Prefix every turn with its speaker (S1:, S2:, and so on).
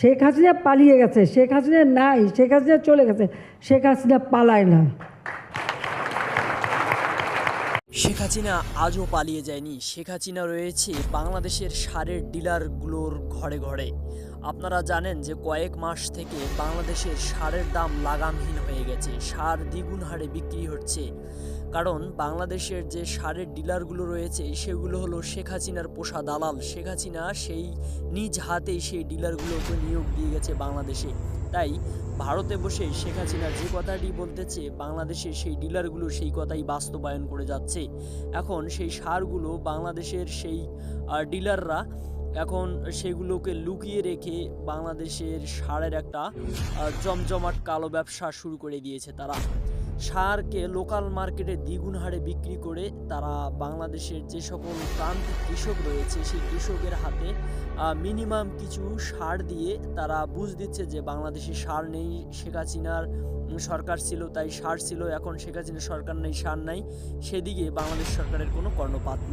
S1: শেখ হাসিনা পালিয়ে গেছে, শেখ হাসিনা নাই, শেখ হাসিনা চলে গেছে, শেখ হাসিনা পালায় না।
S2: শেখ হাসিনা আজও পালিয়ে যায়নি। শেখ হাসিনা রয়েছে বাংলাদেশের সারের ডিলারগুলোর ঘরে ঘরে। আপনারা জানেন যে কয়েক মাস থেকে বাংলাদেশের সারের দাম লাগামহীন হয়ে গেছে। সার দ্বিগুণ হারে বিক্রি হচ্ছে। কারণ বাংলাদেশের যে সারের ডিলারগুলো রয়েছে, সেগুলো হলো শেখ হাসিনার পোষা দালাল। শেখ হাসিনা সেই নিজ হাতেই সেই ডিলারগুলোকে নিয়োগ দিয়ে গেছে বাংলাদেশে। তাই ভারতে বসে শেখ হাসিনা যে কথাটি বলতেছে, বাংলাদেশের সেই ডিলারগুলো সেই কথাই বাস্তবায়ন করে যাচ্ছে। এখন সেই সারগুলো বাংলাদেশের সেই ডিলাররা এখন সেগুলোকে লুকিয়ে রেখে বাংলাদেশের সারের একটা জমজমাট কালো ব্যবসা শুরু করে দিয়েছে তারা। সারকে লোকাল মার্কেটে দ্বিগুণ হারে বিক্রি করে তারা বাংলাদেশের যে সকল প্রান্তিক কৃষক রয়েছে, সেই কৃষকের হাতে মিনিমাম কিছু সার দিয়ে তারা বুঝ দিচ্ছে যে বাংলাদেশে সার নেই, শেখ হাসিনার সরকার ছিল তাই সার ছিল, এখন শেখ হাসিনার সরকার নেই, সার নাই। সেদিকে বাংলাদেশ সরকারের কোনো কর্ণপাত